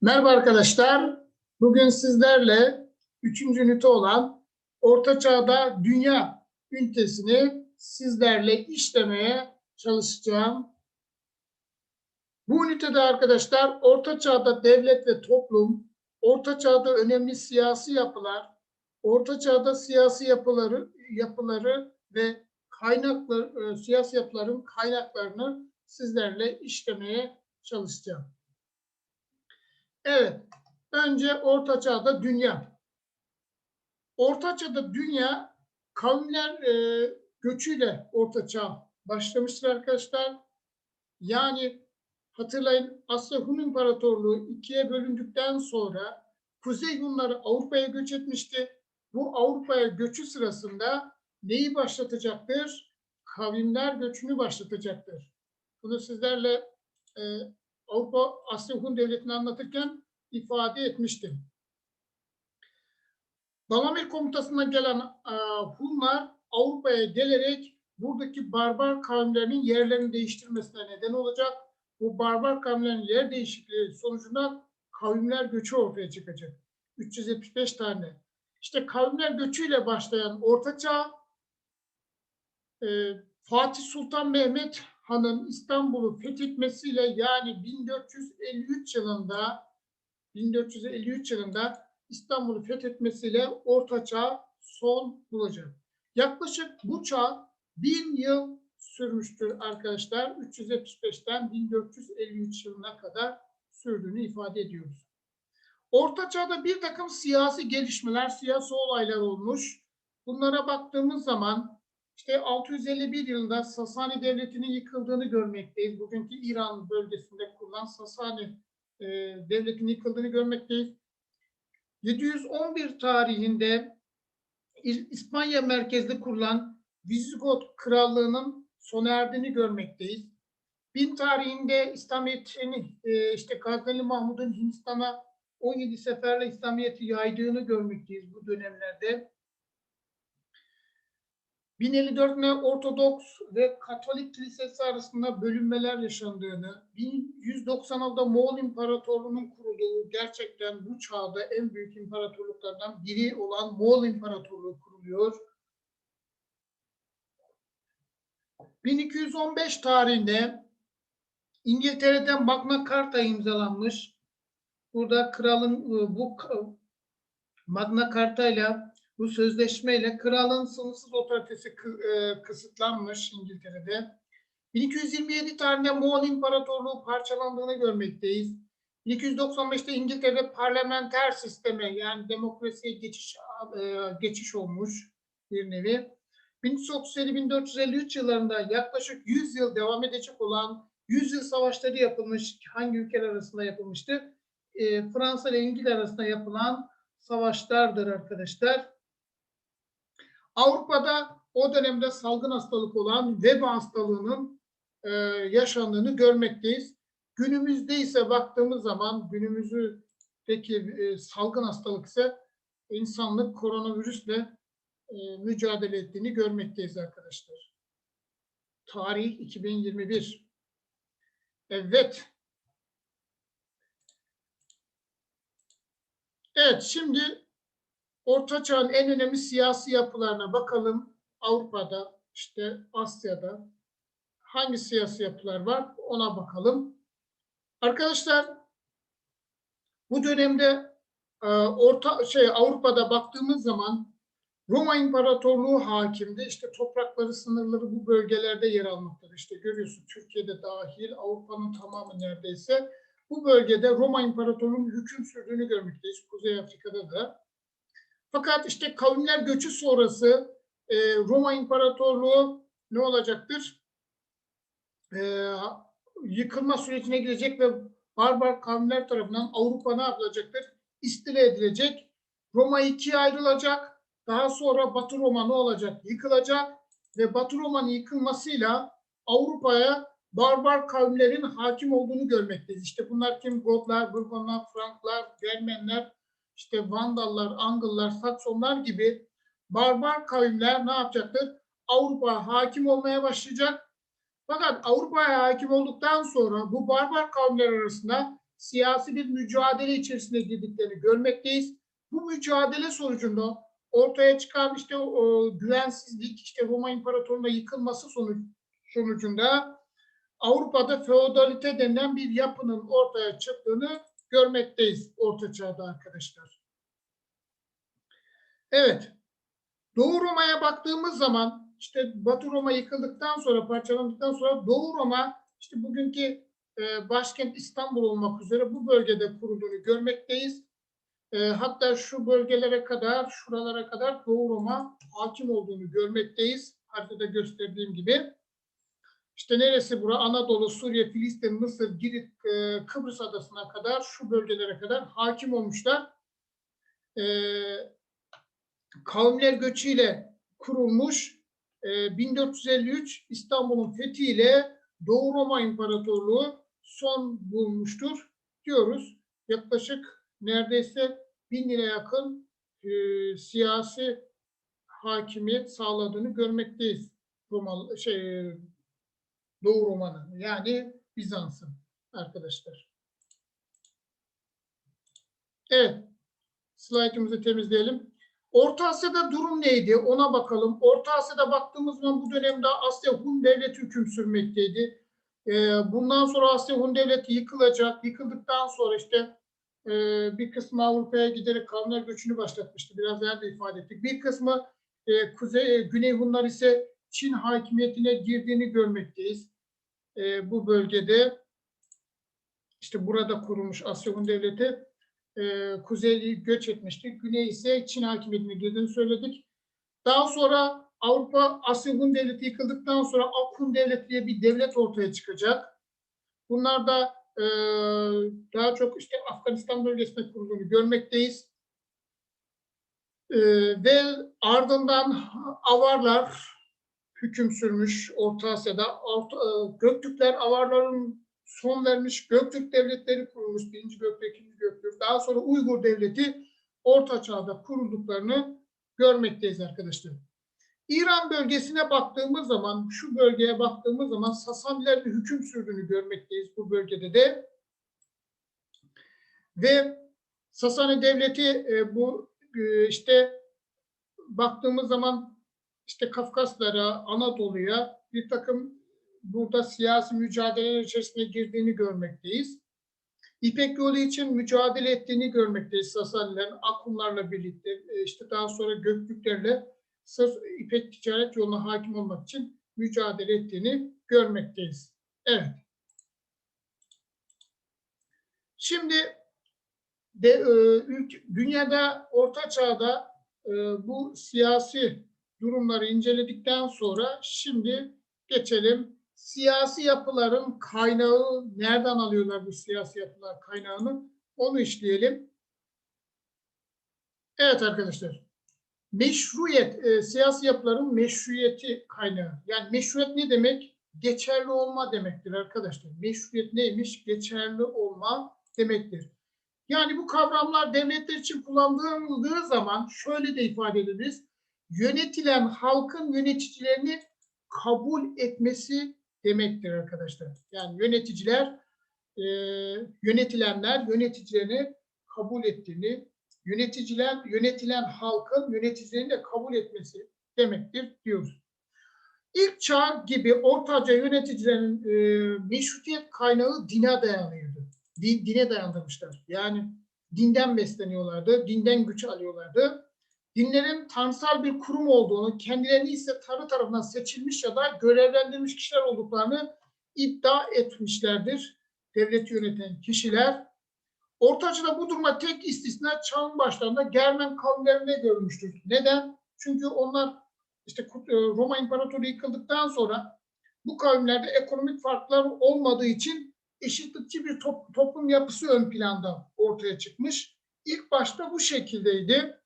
Merhaba arkadaşlar. Bugün sizlerle üçüncü ünite olan Orta Çağ'da Dünya ünitesini sizlerle işlemeye çalışacağım. Bu ünitede arkadaşlar Orta Çağ'da devlet ve toplum, Orta Çağ'da önemli siyasi yapılar, Orta Çağ'da siyasi yapıları yapıları ve kaynaklar e, siyasi yapıların kaynaklarını sizlerle işlemeye çalışacağım. Evet, önce Orta Çağ'da dünya. Orta Çağ'da dünya kavimler e, göçüyle Orta Çağ başlamıştır arkadaşlar. Yani hatırlayın Asya Hun İmparatorluğu ikiye bölündükten sonra Kuzey Hunları Avrupa'ya göç etmişti. Bu Avrupa'ya göçü sırasında neyi başlatacaktır? Kavimler göçünü başlatacaktır. Bunu sizlerle e, Avrupa Asya Hun Devleti'ni anlatırken ifade etmiştim. Dalamir komutasına gelen e, Hunlar Avrupa'ya gelerek buradaki barbar kavimlerin yerlerini değiştirmesine neden olacak. Bu barbar kavimlerin yer değişikliği sonucunda kavimler göçü ortaya çıkacak. 375 tane. İşte kavimler göçüyle başlayan Orta Çağ e, Fatih Sultan Mehmet Han'ın İstanbul'u fethetmesiyle yani 1453 yılında 1453 yılında İstanbul'u fethetmesiyle Orta Çağ son bulacak. Yaklaşık bu çağ bin yıl sürmüştür arkadaşlar. 375'ten 1453 yılına kadar sürdüğünü ifade ediyoruz. Orta Çağ'da bir takım siyasi gelişmeler, siyasi olaylar olmuş. Bunlara baktığımız zaman işte 651 yılında Sasani Devleti'nin yıkıldığını görmekteyiz. Bugünkü İran bölgesinde kurulan Sasani e, Devleti'nin yıkıldığını görmekteyiz. 711 tarihinde İspanya merkezli kurulan Visigot Krallığı'nın sona erdiğini görmekteyiz. Bin tarihinde İslamiyet'in e, işte Gazneli Mahmud'un Hindistan'a 17 seferle İslamiyet'i yaydığını görmekteyiz bu dönemlerde. 1054'te Ortodoks ve Katolik kilisesi arasında bölünmeler yaşandığını, 1196'da Moğol İmparatorluğu'nun kurulduğu gerçekten bu çağda en büyük imparatorluklardan biri olan Moğol İmparatorluğu kuruluyor. 1215 tarihinde İngiltere'de Magna Carta imzalanmış. Burada kralın e, bu Magna Carta ile bu sözleşmeyle kralın sınırsız otoritesi e, kısıtlanmış İngiltere'de. 1227 tarihinde Moğol İmparatorluğu parçalandığını görmekteyiz. 1295'te İngiltere'de parlamenter sisteme yani demokrasiye geçiş e, geçiş olmuş bir nevi. 1337-1453 yıllarında yaklaşık 100 yıl devam edecek olan 100 yıl savaşları yapılmış. Hangi ülkeler arasında yapılmıştı? E, Fransa ile İngiltere arasında yapılan savaşlardır arkadaşlar. Avrupa'da o dönemde salgın hastalık olan veba hastalığının e, yaşandığını görmekteyiz. Günümüzde ise baktığımız zaman günümüzdeki e, salgın hastalık ise insanlık koronavirüsle e, mücadele ettiğini görmekteyiz arkadaşlar. Tarih 2021. Evet. Evet şimdi Orta Çağ'ın en önemli siyasi yapılarına bakalım. Avrupa'da, işte Asya'da hangi siyasi yapılar var ona bakalım. Arkadaşlar bu dönemde e, orta şey Avrupa'da baktığımız zaman Roma İmparatorluğu hakimdi. İşte toprakları, sınırları bu bölgelerde yer almaktadır. İşte görüyorsun Türkiye'de dahil Avrupa'nın tamamı neredeyse bu bölgede Roma İmparatorluğu'nun hüküm sürdüğünü görmekteyiz. Kuzey Afrika'da da. Fakat işte kavimler göçü sonrası e, Roma İmparatorluğu ne olacaktır? E, yıkılma sürecine girecek ve barbar kavimler tarafından Avrupa ne yapılacaktır? İstila edilecek. Roma ikiye ayrılacak. Daha sonra Batı Roma ne olacak? Yıkılacak ve Batı Roma'nın yıkılmasıyla Avrupa'ya barbar kavimlerin hakim olduğunu görmekteyiz. İşte bunlar kim? Gotlar, Burgonlar, Franklar, Germenler, işte Vandallar, Angıllar, Saksonlar gibi barbar kavimler ne yapacaktır? Avrupa'ya hakim olmaya başlayacak. Fakat Avrupa'ya hakim olduktan sonra bu barbar kavimler arasında siyasi bir mücadele içerisine girdiklerini görmekteyiz. Bu mücadele sonucunda ortaya çıkan işte o güvensizlik, işte Roma İmparatorluğu'na yıkılması sonuç, sonucunda Avrupa'da feodalite denilen bir yapının ortaya çıktığını görmekteyiz Orta Çağ'da arkadaşlar. Evet. Doğu Roma'ya baktığımız zaman işte Batı Roma yıkıldıktan sonra parçalandıktan sonra Doğu Roma işte bugünkü e, başkent İstanbul olmak üzere bu bölgede kurulduğunu görmekteyiz. E, hatta şu bölgelere kadar, şuralara kadar Doğu Roma hakim olduğunu görmekteyiz. Haritada gösterdiğim gibi. İşte neresi bura? Anadolu, Suriye, Filistin, Mısır, Girit, e, Kıbrıs adasına kadar şu bölgelere kadar hakim olmuşlar. E, kavimler göçüyle kurulmuş e, 1453 İstanbul'un fethiyle Doğu Roma İmparatorluğu son bulmuştur diyoruz. Yaklaşık neredeyse bin yıla yakın e, siyasi hakimiyet sağladığını görmekteyiz. Roma, şey, Doğu Roma'nın yani Bizans'ın arkadaşlar. Evet. Slaytımızı temizleyelim. Orta Asya'da durum neydi? Ona bakalım. Orta Asya'da baktığımız zaman bu dönemde Asya Hun Devleti hüküm sürmekteydi. Ee, bundan sonra Asya Hun Devleti yıkılacak. Yıkıldıktan sonra işte e, bir kısmı Avrupa'ya giderek kavimler göçünü başlatmıştı. Biraz daha da ifade ettik. Bir kısmı e, Kuzey, Güney Hunlar ise Çin hakimiyetine girdiğini görmekteyiz. E, bu bölgede işte burada kurulmuş Asya Devleti e, kuzey göç etmişti. Güney ise Çin hakimiyetine girdiğini söyledik. Daha sonra Avrupa Asya Devleti yıkıldıktan sonra Ak Hun Devleti diye bir devlet ortaya çıkacak. Bunlar da e, daha çok işte Afganistan bölgesinde kurulduğunu görmekteyiz. E, ve ardından Avarlar hüküm sürmüş Orta Asya'da. Orta, e, Göktürkler Avarların son vermiş Göktürk devletleri kurulmuş. Birinci Göktürk, ikinci Göktürk. Daha sonra Uygur devleti Orta Çağ'da kurulduklarını görmekteyiz arkadaşlar. İran bölgesine baktığımız zaman, şu bölgeye baktığımız zaman Sasanilerin hüküm sürdüğünü görmekteyiz bu bölgede de. Ve Sasani devleti e, bu e, işte baktığımız zaman işte Kafkaslara, Anadolu'ya bir takım burada siyasi mücadeleler içerisine girdiğini görmekteyiz. İpek yolu için mücadele ettiğini görmekteyiz Sasanilerin Akunlarla birlikte e, işte daha sonra Göktürklerle sırf İpek ticaret yoluna hakim olmak için mücadele ettiğini görmekteyiz. Evet. Şimdi de, e, dünyada Orta Çağ'da e, bu siyasi durumları inceledikten sonra şimdi geçelim siyasi yapıların kaynağı nereden alıyorlar bu siyasi yapılar kaynağını onu işleyelim. Evet arkadaşlar. Meşruiyet, e, siyasi yapıların meşruiyeti kaynağı. Yani meşruiyet ne demek? Geçerli olma demektir arkadaşlar. Meşruiyet neymiş? Geçerli olma demektir. Yani bu kavramlar devletler için kullanıldığı zaman şöyle de ifade ederiz. Yönetilen halkın yöneticilerini kabul etmesi demektir arkadaşlar. Yani yöneticiler, e, yönetilenler yöneticilerini kabul ettiğini, yöneticiler, yönetilen halkın yöneticilerini de kabul etmesi demektir diyoruz. İlk çağ gibi ortaca yöneticilerin e, meşrutiyet kaynağı dine dayanıyordu. Din, dine dayandırmışlar. Yani dinden besleniyorlardı, dinden güç alıyorlardı dinlerin tanrısal bir kurum olduğunu, kendilerini ise Tanrı tarafından seçilmiş ya da görevlendirilmiş kişiler olduklarını iddia etmişlerdir. Devleti yöneten kişiler. Ortaçı'da bu duruma tek istisna çağın başlarında Germen kavimlerine görmüştür. Neden? Çünkü onlar işte e, Roma İmparatoru yıkıldıktan sonra bu kavimlerde ekonomik farklar olmadığı için eşitlikçi bir top, toplum yapısı ön planda ortaya çıkmış. İlk başta bu şekildeydi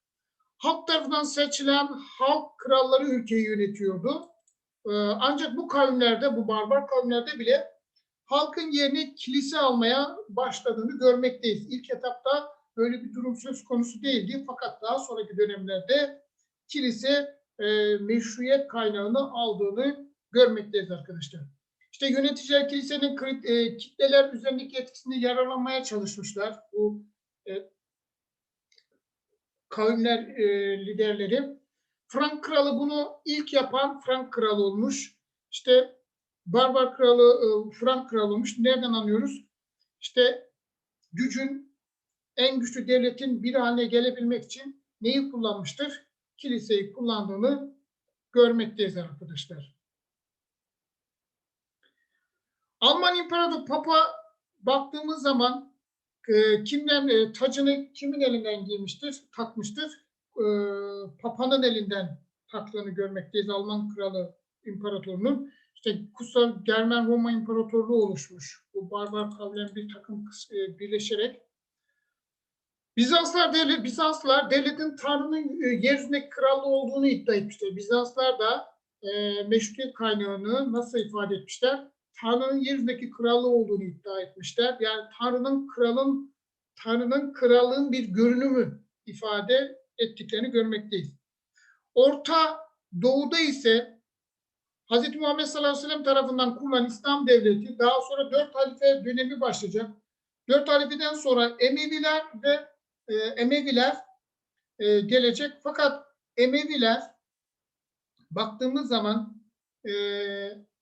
halk tarafından seçilen halk kralları ülkeyi yönetiyordu. Ee, ancak bu kavimlerde, bu barbar kavimlerde bile halkın yerini kilise almaya başladığını görmekteyiz. İlk etapta böyle bir durum söz konusu değildi. Fakat daha sonraki dönemlerde kilise e, meşruiyet kaynağını aldığını görmekteyiz arkadaşlar. İşte yöneticiler kilisenin e, kitleler üzerindeki etkisini yararlanmaya çalışmışlar. Bu e, kavimler e, liderleri. Frank kralı bunu ilk yapan Frank kralı olmuş. İşte Barbar kralı e, Frank kralı olmuş. Nereden anlıyoruz? İşte gücün en güçlü devletin bir haline gelebilmek için neyi kullanmıştır? Kiliseyi kullandığını görmekteyiz arkadaşlar. Alman İmparator Papa baktığımız zaman e, kimden tacını kimin elinden giymiştir, takmıştır? E, Papa'nın elinden taktığını görmekteyiz Alman kralı imparatorunun. İşte Kutsal Germen Roma İmparatorluğu oluşmuş. Bu barbar kavlen bir takım e, birleşerek Bizanslar devlet, Bizanslar devletin Tanrı'nın e, yeryüzündeki krallığı olduğunu iddia etmişler. Bizanslar da e, meşrutiyet kaynağını nasıl ifade etmişler? Tanrı'nın yeryüzündeki krallığı olduğunu iddia etmişler. Yani Tanrı'nın kralın Tanrı'nın krallığın bir görünümü ifade ettiklerini görmekteyiz. Orta Doğu'da ise Hz. Muhammed sallallahu aleyhi ve sellem tarafından kurulan İslam devleti daha sonra dört halife dönemi başlayacak. Dört halifeden sonra Emeviler ve e, Emeviler e, gelecek. Fakat Emeviler baktığımız zaman e,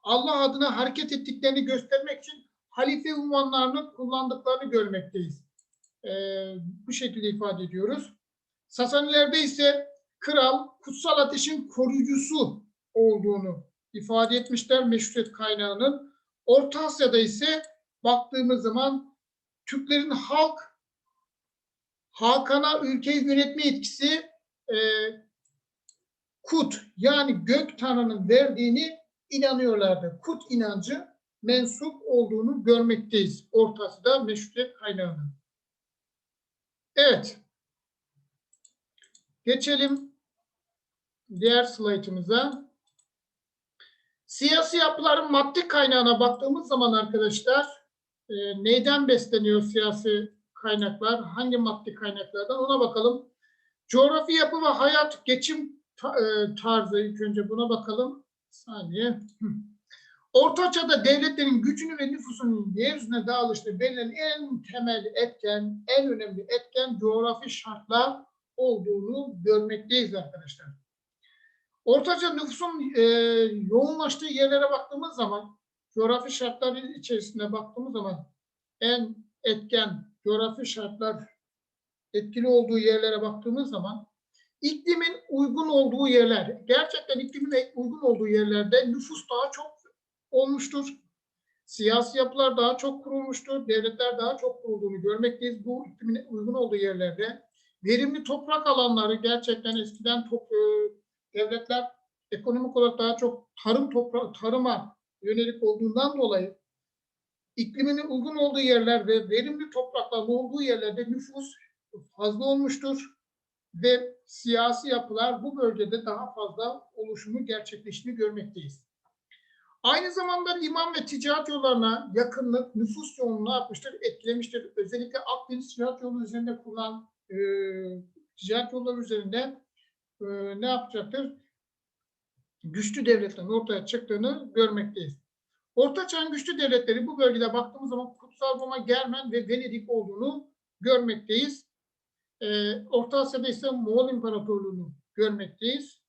Allah adına hareket ettiklerini göstermek için halife unvanlarını kullandıklarını görmekteyiz. E, bu şekilde ifade ediyoruz. Sasanilerde ise kral kutsal ateşin koruyucusu olduğunu ifade etmişler meşrutiyet kaynağının. Orta Asya'da ise baktığımız zaman Türklerin halk Hakan'a ülkeyi yönetme etkisi e, Kut yani gök tanrının verdiğini inanıyorlardı. Kut inancı mensup olduğunu görmekteyiz. Orta Asya'da meşrutiyet kaynağının. Evet. Geçelim diğer slaytımıza. Siyasi yapıların maddi kaynağına baktığımız zaman arkadaşlar e, neyden besleniyor siyasi kaynaklar? Hangi maddi kaynaklardan? Ona bakalım. Coğrafi yapı ve hayat geçim e, tarzı ilk önce buna bakalım. Saniye. Hı. Orta Çağ'da devletlerin gücünü ve nüfusunun yeryüzüne dağılışını belirleyen en temel etken, en önemli etken coğrafi şartlar olduğunu görmekteyiz arkadaşlar. Ortaca nüfusun e, yoğunlaştığı yerlere baktığımız zaman, coğrafi şartlar içerisinde baktığımız zaman en etken coğrafi şartlar etkili olduğu yerlere baktığımız zaman iklimin uygun olduğu yerler, gerçekten iklimin uygun olduğu yerlerde nüfus daha çok olmuştur. Siyasi yapılar daha çok kurulmuştur. Devletler daha çok kurulduğunu görmekteyiz. Bu iklimin uygun olduğu yerlerde verimli toprak alanları gerçekten eskiden top, e, devletler ekonomik olarak daha çok tarım topra tarıma yönelik olduğundan dolayı ikliminin uygun olduğu yerler ve verimli toprakların olduğu yerlerde nüfus fazla olmuştur ve siyasi yapılar bu bölgede daha fazla oluşumu gerçekleştiğini görmekteyiz. Aynı zamanda liman ve ticaret yollarına yakınlık nüfus yoğunluğunu artmıştır, etkilemiştir. Özellikle Akdeniz ticaret yolu üzerinde kurulan e, ticaret yolları üzerinde e, ne yapacaktır? Güçlü devletlerin ortaya çıktığını görmekteyiz. Orta Çağ'ın güçlü devletleri bu bölgede baktığımız zaman Kutsal Roma, Germen ve Venedik olduğunu görmekteyiz. E, Orta Asya'da ise Moğol İmparatorluğu'nu görmekteyiz.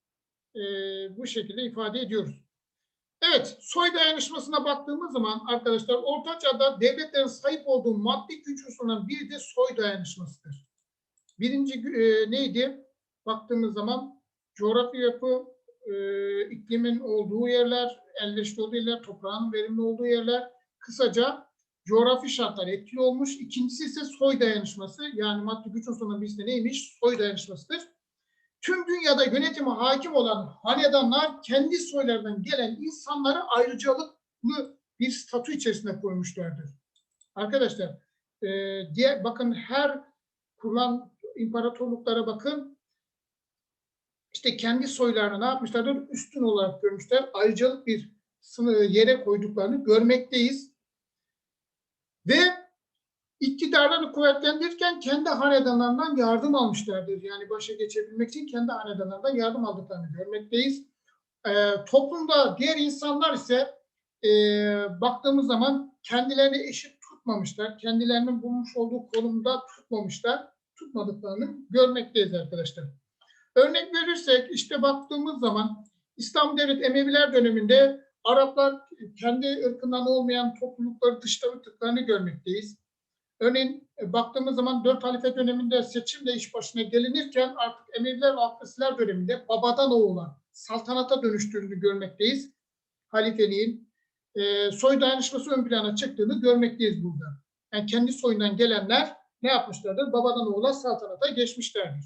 E, bu şekilde ifade ediyoruz. Evet, soy dayanışmasına baktığımız zaman arkadaşlar Orta Çağ'da devletlerin sahip olduğu maddi güç unsurundan biri de soy dayanışmasıdır. Birinci e, neydi? Baktığımız zaman coğrafi yapı, e, iklimin olduğu yerler, elverişli olduğu yerler, toprağın verimli olduğu yerler. Kısaca coğrafi şartlar etkili olmuş. İkincisi ise soy dayanışması. Yani maddi güç unsurundan birisi de neymiş? Soy dayanışmasıdır. Tüm dünyada yönetime hakim olan hanedanlar kendi soylarından gelen insanları ayrıcalıklı bir statü içerisinde koymuşlardır. Arkadaşlar, e, diğer bakın her kurulan imparatorluklara bakın. İşte kendi soylarını ne yapmışlardır? Üstün olarak görmüşler. Ayrıcalık bir yere koyduklarını görmekteyiz. Ve iktidarlarını kuvvetlendirirken kendi hanedanlarından yardım almışlardır. Yani başa geçebilmek için kendi hanedanlarından yardım aldıklarını görmekteyiz. Ee, toplumda diğer insanlar ise e, baktığımız zaman kendilerini eşit tutmamışlar. Kendilerinin bulmuş olduğu konumda tutmamışlar. Tutmadıklarını görmekteyiz arkadaşlar. Örnek verirsek işte baktığımız zaman İslam Devlet Emeviler döneminde Araplar kendi ırkından olmayan toplulukları dışladıklarını görmekteyiz. Örneğin e, baktığımız zaman dört halife döneminde seçimle iş başına gelinirken artık Emeviler ve Abbasiler döneminde babadan oğula saltanata dönüştüğünü görmekteyiz. Halifeliğin e, soy dayanışması ön plana çıktığını görmekteyiz burada. Yani kendi soyundan gelenler ne yapmışlardır? Babadan oğula saltanata geçmişlerdir.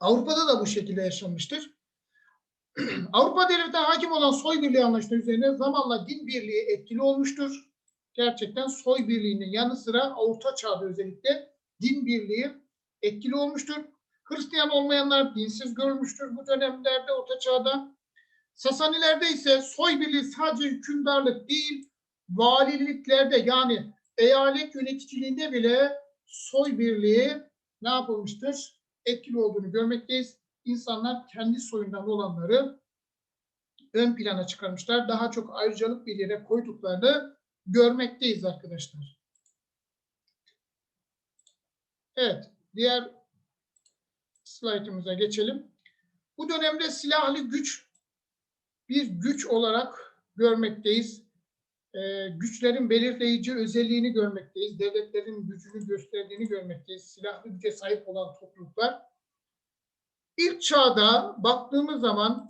Avrupa'da da bu şekilde yaşanmıştır. Avrupa devletine hakim olan soy birliği anlaşması üzerine zamanla din birliği etkili olmuştur. Gerçekten soy birliğinin yanı sıra Orta Çağ'da özellikle din birliği etkili olmuştur. Hristiyan olmayanlar dinsiz görülmüştür bu dönemlerde Orta Çağ'da. Sasanilerde ise soy birliği sadece hükümdarlık değil, valiliklerde yani eyalet yöneticiliğinde bile soy birliği ne yapılmıştır? Etkili olduğunu görmekteyiz. İnsanlar kendi soyundan olanları ön plana çıkarmışlar. Daha çok ayrıcalık bir yere koyduklarını görmekteyiz arkadaşlar. Evet, diğer slaytımıza geçelim. Bu dönemde silahlı güç bir güç olarak görmekteyiz. Ee, güçlerin belirleyici özelliğini görmekteyiz. Devletlerin gücünü gösterdiğini görmekteyiz. Silahlı güce sahip olan topluluklar. İlk çağda baktığımız zaman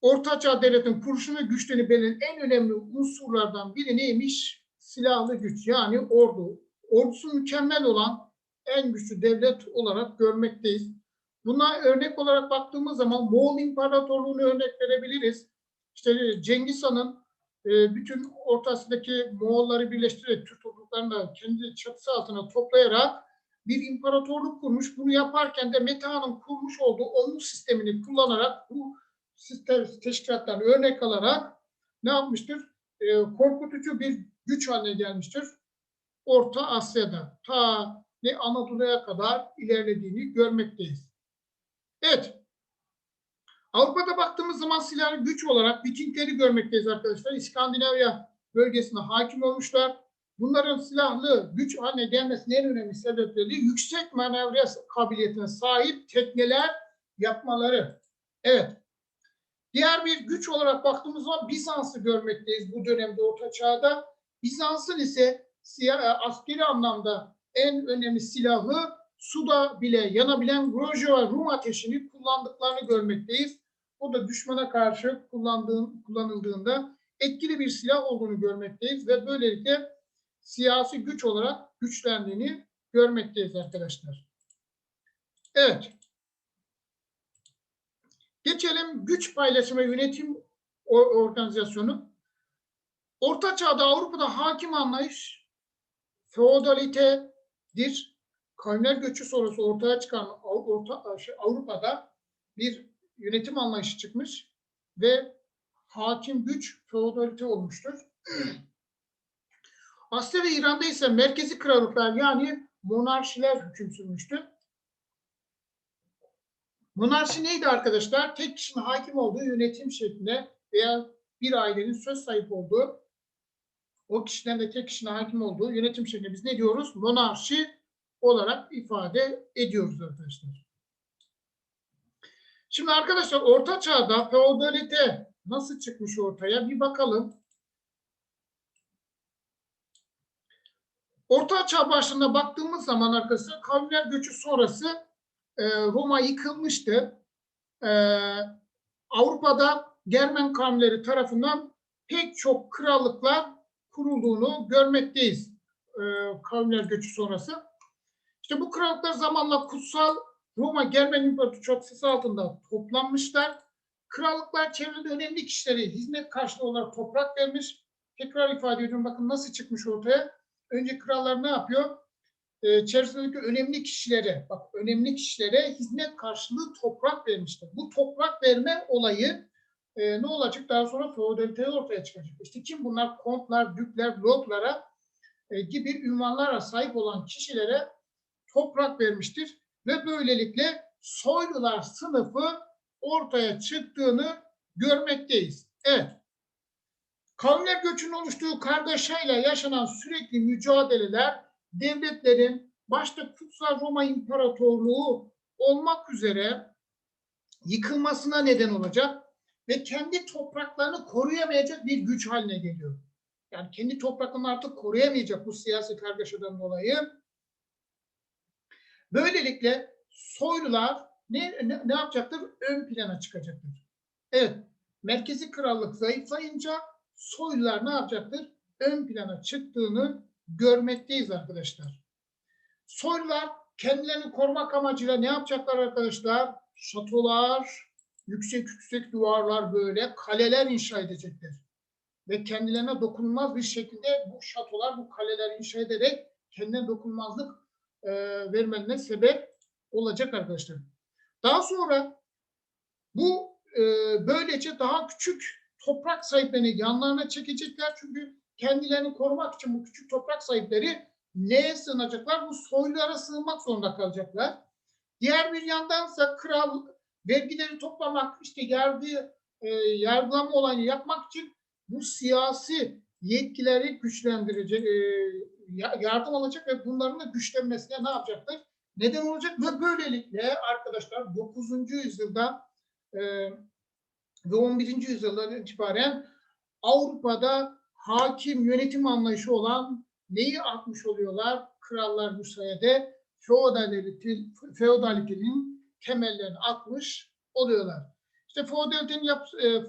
Orta Çağ devletin kuruşunu güçlerini belirleyen en önemli unsurlardan biri neymiş? Silahlı güç yani ordu. Ordusu mükemmel olan en güçlü devlet olarak görmekteyiz. Buna örnek olarak baktığımız zaman Moğol İmparatorluğu'nu örnek verebiliriz. İşte Cengiz Han'ın e, bütün Orta Asya'daki Moğolları birleştirerek Türk topluluklarını da kendi çatısı altına toplayarak bir imparatorluk kurmuş. Bunu yaparken de Meta'nın kurmuş olduğu omuz sistemini kullanarak bu sistem teşkilatlarını örnek alarak ne yapmıştır? E, korkutucu bir güç haline gelmiştir. Orta Asya'da ta ne Anadolu'ya kadar ilerlediğini görmekteyiz. Evet. Avrupa'da baktığımız zaman silahlı güç olarak Vikingleri görmekteyiz arkadaşlar. İskandinavya bölgesine hakim olmuşlar. Bunların silahlı güç haline gelmesinin en önemli sebepleri yüksek manevra kabiliyetine sahip tekneler yapmaları. Evet. Diğer bir güç olarak baktığımız zaman Bizans'ı görmekteyiz bu dönemde Orta Çağ'da. Bizans'ın ise askeri anlamda en önemli silahı suda bile yanabilen Grozova Rum ateşini kullandıklarını görmekteyiz. O da düşmana karşı kullandığın, kullanıldığında etkili bir silah olduğunu görmekteyiz ve böylelikle siyasi güç olarak güçlendiğini görmekteyiz arkadaşlar. Evet. Geçelim güç paylaşımı yönetim organizasyonu. Orta Çağ'da Avrupa'da hakim anlayış feodalitedir. Kavimler göçü sonrası ortaya çıkan Orta, şey, Avrupa'da bir yönetim anlayışı çıkmış ve hakim güç feodalite olmuştur. Asya ve İran'da ise merkezi krallıklar yani monarşiler hüküm sürmüştü. Monarşi neydi arkadaşlar? Tek kişinin hakim olduğu yönetim şeklinde veya bir ailenin söz sahibi olduğu o kişiden de tek kişinin hakim olduğu yönetim şeklinde biz ne diyoruz? Monarşi olarak ifade ediyoruz arkadaşlar. Şimdi arkadaşlar Orta Çağ'da feodalite nasıl çıkmış ortaya bir bakalım. Orta Çağ başında baktığımız zaman arkadaşlar kavimler göçü sonrası e, Roma yıkılmıştı. E, Avrupa'da Germen kavimleri tarafından pek çok krallıklar kurulduğunu görmekteyiz e, kavimler göçü sonrası. İşte bu krallıklar zamanla kutsal Roma Germen İmparatorluğu çatısı altında toplanmışlar. Krallıklar çevrede önemli kişilere hizmet karşılığı olarak toprak vermiş. Tekrar ifade ediyorum bakın nasıl çıkmış ortaya. Önce krallar ne yapıyor? Ee, çevresindeki önemli kişilere, bak önemli kişilere hizmet karşılığı toprak vermişler. Bu toprak verme olayı e, ne olacak? Daha sonra feodalite ortaya çıkacak. İşte kim bunlar? Kontlar, dükler, lordlara e, gibi ünvanlara sahip olan kişilere toprak vermiştir ve böylelikle soylular sınıfı ortaya çıktığını görmekteyiz. Evet. Kavimler göçünün oluştuğu kargaşayla yaşanan sürekli mücadeleler devletlerin başta Kutsal Roma İmparatorluğu olmak üzere yıkılmasına neden olacak ve kendi topraklarını koruyamayacak bir güç haline geliyor. Yani kendi topraklarını artık koruyamayacak bu siyasi kargaşadan dolayı. Böylelikle soylular ne, ne, ne yapacaktır? Ön plana çıkacaktır. Evet, merkezi krallık zayıflayınca soylular ne yapacaktır? Ön plana çıktığını görmekteyiz arkadaşlar. Soylular kendilerini korumak amacıyla ne yapacaklar arkadaşlar? Şatolar, yüksek yüksek duvarlar böyle kaleler inşa edecekler. Ve kendilerine dokunulmaz bir şekilde bu şatolar, bu kaleler inşa ederek kendine dokunulmazlık e, vermelerine sebep olacak arkadaşlar. Daha sonra bu e, böylece daha küçük toprak sahiplerini yanlarına çekecekler. Çünkü kendilerini korumak için bu küçük toprak sahipleri neye sığınacaklar? Bu soylulara sığınmak zorunda kalacaklar. Diğer bir yandansa kral vergileri toplamak, işte yargı, e, yargılama olayını yapmak için bu siyasi yetkileri güçlendirecek, e, yardım alacak ve bunların da güçlenmesine ne yapacaktır? Neden olacak ve böylelikle arkadaşlar 9. yüzyılda e, ve 11. yüzyıldan itibaren Avrupa'da hakim yönetim anlayışı olan neyi atmış oluyorlar? Krallar bu sayede feodalitenin, feodalitenin temellerini atmış oluyorlar. İşte feodalitenin yap, e,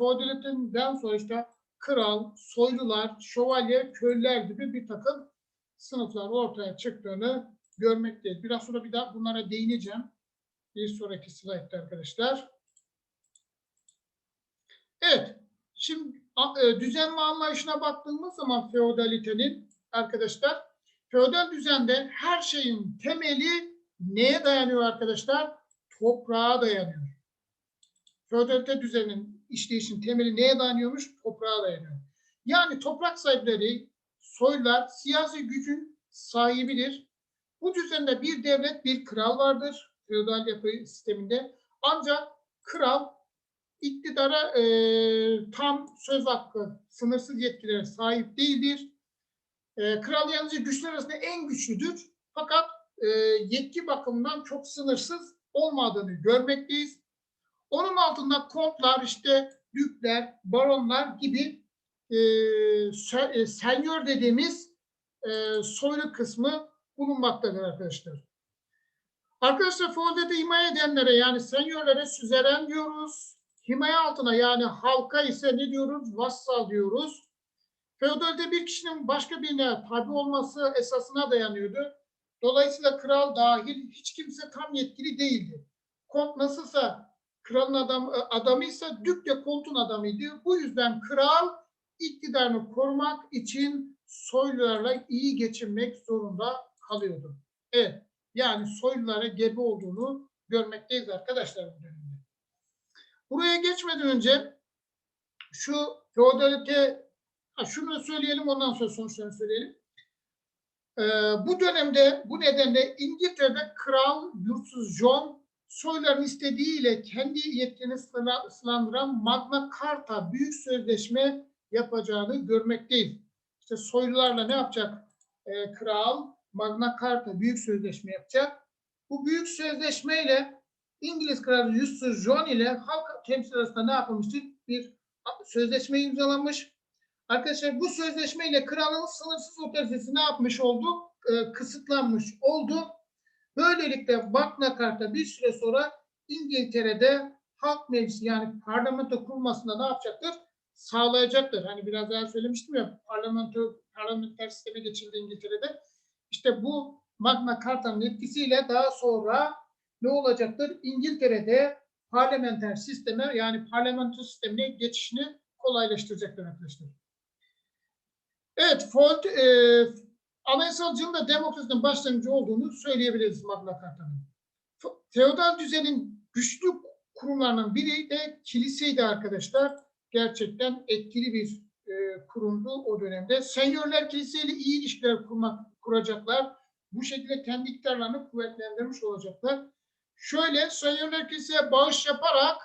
sonra işte kral, soylular, şövalye, köylüler gibi bir takım sınıflar ortaya çıktığını görmekteyiz. Biraz sonra bir daha bunlara değineceğim. Bir sonraki slaytta arkadaşlar. Evet. Şimdi e, düzen ve anlayışına baktığımız zaman feodalitenin arkadaşlar feodal düzende her şeyin temeli neye dayanıyor arkadaşlar? Toprağa dayanıyor. Feodalite düzeninin işleyişin temeli neye dayanıyormuş? Toprağa dayanıyor. Yani toprak sahipleri, soylar siyasi gücün sahibidir. Bu düzende bir devlet, bir kral vardır feodal yapı sisteminde. Ancak kral iktidara e, tam söz hakkı, sınırsız yetkilere sahip değildir. E, kral yalnızca güçler arasında en güçlüdür. Fakat e, yetki bakımından çok sınırsız olmadığını görmekteyiz. Onun altında kontlar, işte dükler, baronlar gibi e, e, senyor dediğimiz e, soylu kısmı bulunmaktadır arkadaşlar. Arkadaşlar feodalite himaye edenlere yani senyorlara süzeren diyoruz. Himaye altına yani halka ise ne diyoruz? Vassal diyoruz. Feodalite bir kişinin başka birine tabi olması esasına dayanıyordu. Dolayısıyla kral dahil hiç kimse tam yetkili değildi. Kont nasılsa kralın adam, adamıysa dük de koltuğun adamıydı. Bu yüzden kral iktidarını korumak için soylularla iyi geçinmek zorunda kalıyordu. Evet. Yani soylulara gebe olduğunu görmekteyiz arkadaşlar bu. Buraya geçmeden önce şu feodalite şunu söyleyelim ondan sonra sonuçlarını söyleyelim. Ee, bu dönemde bu nedenle İngiltere'de Kral Yurtsuz John soyların istediğiyle kendi yetkini sınırlandıran Magna Carta büyük sözleşme yapacağını görmekteyiz. İşte soylularla ne yapacak ee, kral? Magna Carta büyük sözleşme yapacak. Bu büyük sözleşmeyle İngiliz kralı Yusuf John ile halk temsil arasında ne yapılmıştır? Bir sözleşme imzalanmış. Arkadaşlar bu sözleşmeyle kralın sınırsız otoritesi ne yapmış oldu? E, kısıtlanmış oldu. Böylelikle Magna Carta bir süre sonra İngiltere'de halk meclisi yani parlamento kurulmasında ne yapacaktır? Sağlayacaktır. Hani biraz daha söylemiştim ya parlamento parlamenter sisteme geçildi İngiltere'de. İşte bu Magna Carta'nın etkisiyle daha sonra ne olacaktır? İngiltere'de parlamenter sisteme yani parlamento sistemine geçişini kolaylaştıracaktır arkadaşlar. Evet, Ford, e, anayasalcılığın da demokrasinin başlangıcı olduğunu söyleyebiliriz Magna Carta'nın. Feodal düzenin güçlü kurumlarının biri de kiliseydi arkadaşlar. Gerçekten etkili bir e, kurumdu o dönemde. Senyörler kiliseyle iyi ilişkiler kurmak, kuracaklar. Bu şekilde kendi iktidarlarını kuvvetlendirmiş olacaklar. Şöyle Senyörler kiliseye bağış yaparak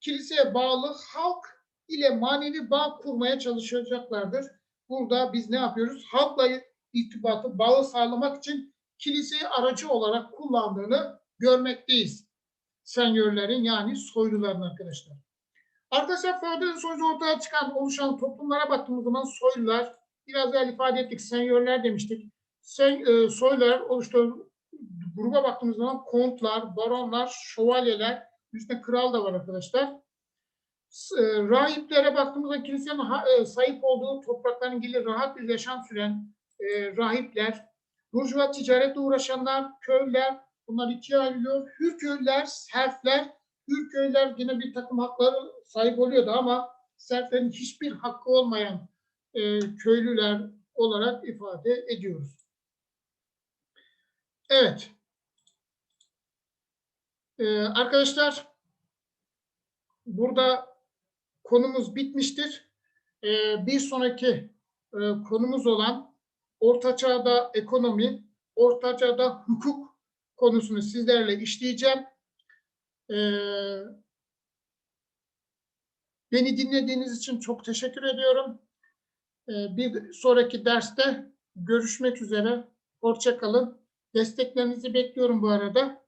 kiliseye bağlı halk ile manevi bağ kurmaya çalışacaklardır. Burada biz ne yapıyoruz? Halkla irtibatı, bağı sağlamak için kiliseyi aracı olarak kullandığını görmekteyiz. Senyörlerin yani soyluların arkadaşlar. Arkadaşlar Feodal sonucu ortaya çıkan oluşan toplumlara baktığımız zaman soylular, biraz evvel ifade ettik, senyörler demiştik. Sen, e, soylular oluşturan gruba baktığımız zaman kontlar, baronlar, şövalyeler, üstüne kral da var arkadaşlar. E, rahiplere baktığımızda kilisenin e, sahip olduğu toprakların ilgili rahat bir yaşam süren e, rahipler, burjuva ticaretle uğraşanlar, köylüler, bunlar ikiye ayrılıyor. Hür köylüler, serfler, hür köylüler yine bir takım hakları sahip oluyordu ama serflerin hiçbir hakkı olmayan e, köylüler olarak ifade ediyoruz. Evet. Ee, arkadaşlar burada konumuz bitmiştir. Ee, bir sonraki e, konumuz olan Orta Çağ'da ekonomi, Orta Çağ'da hukuk konusunu sizlerle işleyeceğim. Ee, beni dinlediğiniz için çok teşekkür ediyorum. Ee, bir sonraki derste görüşmek üzere. Hoşça kalın. Desteklerinizi bekliyorum bu arada.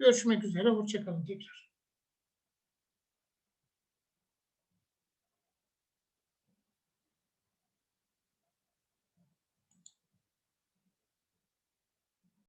Görüşmek üzere. Hoşça kalın tekrar.